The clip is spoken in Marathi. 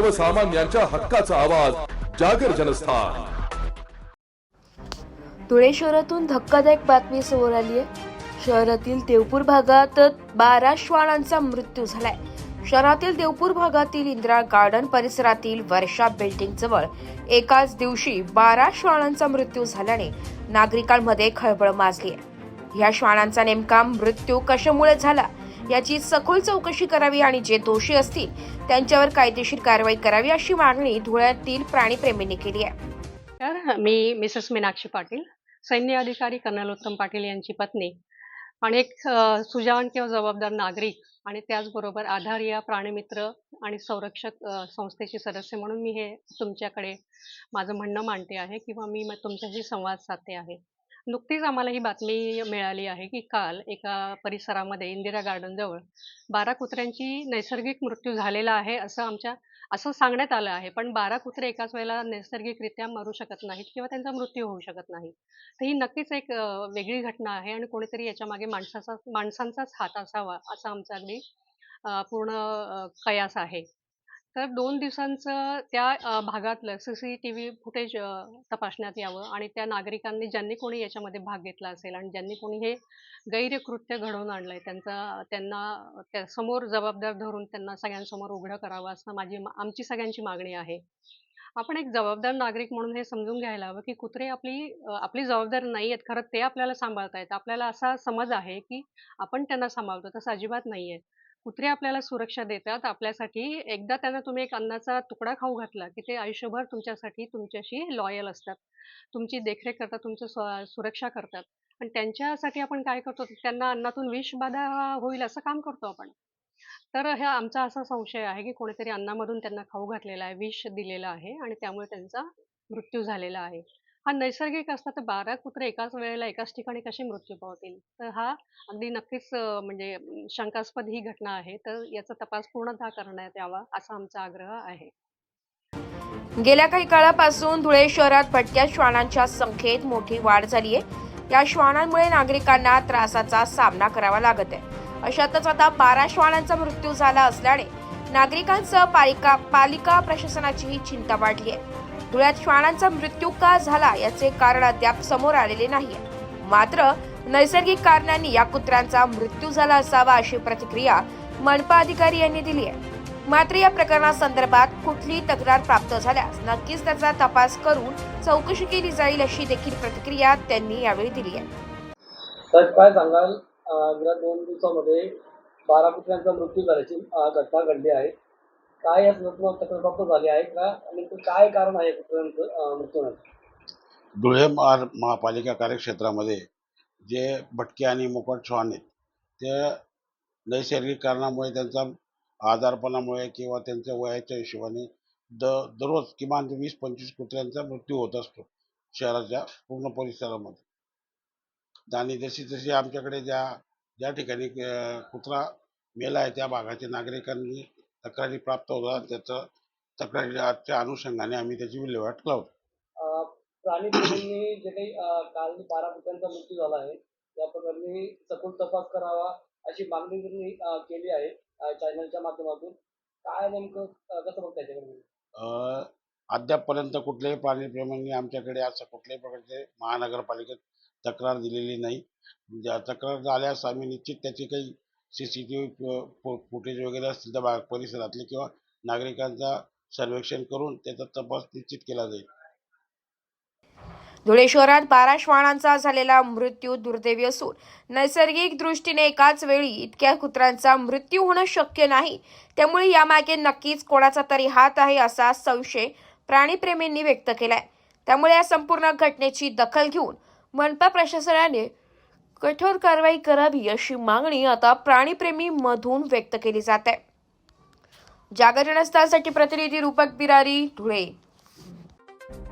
सर्वसामान्यांच्या हक्काचा आवाज जागर जनस्थान. धुळे शहरातून धक्कादायक बातमी समोर आली आहे शहरातील देवपूर भागात बारा श्वानांचा मृत्यू झालाय. शहरातील देवपूर भागातील इंदिरा गार्डन परिसरातील वर्षा बिल्डिंग जवळ एकाच दिवशी बारा श्वानांचा मृत्यू झाल्याने नागरिकांमध्ये खळबळ माजली आहे या श्वानांचा नेमका मृत्यू कशामुळे झाला? याची सखोल चौकशी करावी आणि जे दोषी असतील त्यांच्यावर कायदेशीर कारवाई करावी अशी मागणी धुळ्यातील प्राणीप्रेमींनी केली आहे. तर मी मिसेस मीनाक्षी पाटील सैन्य अधिकारी कर्नल उत्तम पाटील यांची पत्नी आणि एक सुजावण किंवा जबाबदार नागरिक आणि त्याचबरोबर आधार या प्राणीमित्र आणि संरक्षक संस्थेचे संस्थेची सदस्य म्हणून मी हे तुमच्याकडे माझं म्हणणं मांडते आहे किंवा मी तुमच्याशी संवाद साधते आहे. नुकतीच आम्हाला ही बातमी मिळाली आहे की काल एका परिसरामध्ये इंदिरा गार्डनजवळ बारा कुत्र्यांची नैसर्गिक मृत्यू झालेला आहे असं आमच्या असं सांगण्यात आलं आहे. पण बारा कुत्रे एकाच वेळेला नैसर्गिकरित्या मरू शकत नाहीत किंवा त्यांचा मृत्यू होऊ शकत नाही. तर ही नक्कीच एक वेगळी घटना आहे आणि कोणीतरी याच्यामागे माणसाचा माणसांचाच हात असावा असा आमचा अगदी पूर्ण कयास आहे. तर दोन दिवसांचं त्या अ, भागातलं C C T V footage तपासण्यात यावं आणि त्या नागरिकांनी ज्यांनी कोणी याच्यामध्ये भाग घेतला असेल आणि ज्यांनी कोणी हे गैरकृत्य घडवून आणलंय त्यांचा त्यांना त्या समोर जबाबदार धरून त्यांना सगळ्यांसमोर उघडं करावं असं माझी मा- आमची सगळ्यांची मागणी आहे. आपण एक जबाबदार नागरिक म्हणून हे समजून घ्यायला हवं की कुत्रे आपली अ, आपली जबाबदार नाही आहेत खरं ते आपल्याला सांभाळतायत. आपल्याला असा समज आहे की आपण त्यांना सांभाळतो. तसं अजिबात नाही आहे कुत्रे आपल्याला सुरक्षा देतात आपल्यासाठी एकदा त्यांना तुम्ही एक अन्नाचा तुकडा खाऊ घातला की ते आयुष्यभर तुमच्यासाठी तुमच्याशी लॉयल असतात. तुमची देखरेख करतात तुमचं सुरक्षा करतात. पण त्यांच्यासाठी आपण काय करतो त्यांना अन्नातून विषबाधा होईल असं काम करतो आपण. तर हा आमचा असा संशय आहे की कोणीतरी अन्नामधून त्यांना खाऊ घातलेला आहे विष दिलेलं आहे आणि त्यामुळे त्यांचा मृत्यू झालेला आहे. हा नैसर्गिक असता तर बारा कुत्रे एकाच वेळेला एकाच ठिकाणी कसे मृत्यू पावतील? तर हा अगदी नक्कीच अं, म्हणजे शंकास्पद ही घटना आहे. तर याचा तपास पूर्णतः करण्यात यावा असा आमचा आग्रह आहे. गेल्या काही काळापासून धुळे शहरात भटक्या श्वानांच्या संख्येत मोठी वाढ झाली आहे. या श्वानांमुळे नागरिकांना त्रासाचा सामना करावा लागत आहे. अशातच आता बारा श्वानांचा मृत्यू झाला असल्याने नागरिकांसह पालिका पालिका प्रशासनाचीही चिंता वाढली आहे. धुळ्यात श्वानांचा मृत्यू का झाला याचे कारण अद्याप समोर आलेले नाहीये. मात्र नैसर्गिक कारणांनी या कुत्र्यांचा मृत्यू झाला असावा अशी प्रतिक्रिया मनपा अधिकारी यांनी दिली आहे. मात्र या प्रकरणासंदर्भात कुठली तक्रार प्राप्त झाल्यास नक्कीच त्याचा तपास करून चौकशी केली जाईल अशी देखील प्रतिक्रिया त्यांनी यावेळी दिली आहे. तर काय सांगाल? गेल्या दोन दिवसामध्ये बारा कुत्र्यांचा मृत्यू झाल्याची घटना घडली आहे. काय या संदर्भात तक्रार प्राप्त झाली आहे का? आणि काय कारण आहे धुळे महार महापालिका कार्यक्षेत्रामध्ये जे भटके आणि मोकट श्वान आहेत ते नैसर्गिक कारणामुळे त्यांचा आजारपणामुळे किंवा त्यांच्या वयाच्या हिशोबाने द दररोज किमान वीस पंचवीस कुत्र्यांचा मृत्यू होत असतो शहराच्या पूर्ण परिसरामध्ये. आणि जशी जशी आमच्याकडे ज्या ज्या ठिकाणी कुत्रा मेला आहे त्या भागाच्या नागरिकांनी तक्रारी प्राप्त होतात त्याचं तक्रारीच्या अनुषंगाने आम्ही त्याची विल्हेवाट लावतो. अं, प्राणीप्रेमींनी जे काही काल बारा कुत्र्यांचा मृत्यू झाला आहे या प्रकरणी सखोल तपास करावा अशी मागणी त्यांनी केली आहे चॅनलच्या माध्यमातून. काय नेमकं कसं बघताय त्याच्याकडे? अद्यापपर्यंत कुठल्याही प्राणीप्रेमींनी आमच्याकडे असं कुठल्याही प्रकारचे महानगरपालिकेत तक्रार दिलेली नाही. ज्या तक्रार झाल्यास आम्ही निश्चित त्याची काही C C T V footage वगैरे असतील त्या भाग परिसरातले किंवा नागरिकांचा सर्वेक्षण करून त्याचा तपास निश्चित केला जाईल. धुळे शहरात बारा श्वानांचा झालेला मृत्यू दुर्दैवी असून नैसर्गिक दृष्टीने एकाच वेळी इतक्या कुत्र्यांचा मृत्यू होणं शक्य नाही. त्यामुळे यामागे नक्कीच कोणाचा तरी हात आहे असा संशय प्राणीप्रेमींनी व्यक्त केलाय. त्यामुळे या संपूर्ण घटनेची दखल घेऊन मनपा प्रशासनाने कठोर कारवाई करावी अशी मागणी आता प्राणीप्रेमी मधून व्यक्त केली जात. आहे जागरणस्थासाठी प्रतिनिधी रूपक बिरारी धुळे.